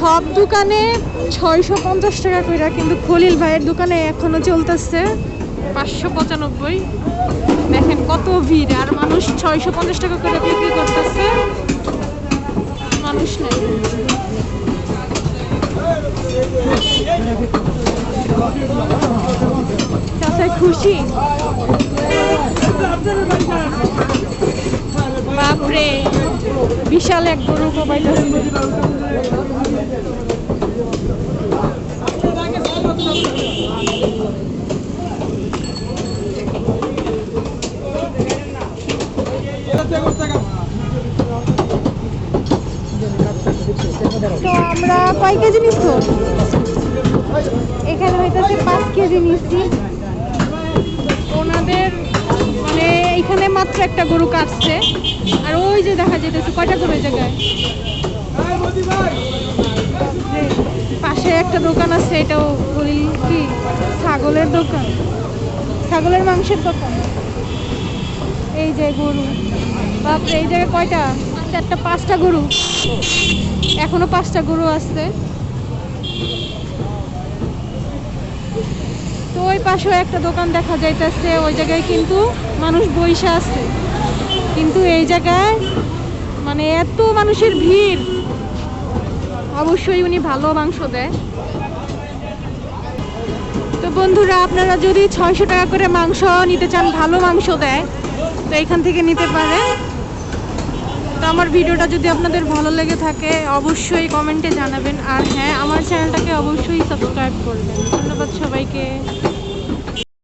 সব দোকানে ছয়শো পঞ্চাশ টাকা করে কিন্তু খলিল ভাইয়ের দোকানে এখনও চলতেছে। পাঁচশো পঁচানব্বই। দেখেন কত ভিড়, আর মানুষ ছয়শো পঞ্চাশ টাকা করে বিক্রি করতেছে। মানুষ নেই। চাচাই খুশি? বাপরে। বিশাল এক গরু কোবাইতেছে তো আমরা কয় কেজি নিচ্ছ? এখানে হইতেছে পাঁচ কেজি নিচ্ছি। ওনাদের মাত্র একটা গরু কাটছে। আর ওই যে দেখা যেতেছে কয়টা গরু জায়গায়? পাশে একটা দোকান আছে, এটাও বলি কি, ছাগলের দোকান। ছাগলের মাংসের দোকান। এই যে গরু। বাপরে, এই জায়গায় কয়টা? চারটা, পাঁচটা গরু। এখনও পাঁচটা গরু আছে। তো ওই পাশেও একটা দোকান দেখা যাইতেছে, ওই জায়গায় কিন্তু মানুষ বইসা আছে। কিন্তু এই জায়গায় মানে এত মানুষের ভিড়, অবশ্যই উনি ভালো মাংস দেয়। তো বন্ধুরা, আপনারা যদি ছয়শো টাকা করে মাংস নিতে চান, ভালো মাংস দেয়, তো এখান থেকে নিতে পারেন তো আমার ভিডিওটা যদি আপনাদের ভালো লেগে থাকে, অবশ্যই কমেন্টে জানাবেন। আর হ্যাঁ আমার চ্যানেলটাকে অবশ্যই সাবস্ক্রাইব করবেন।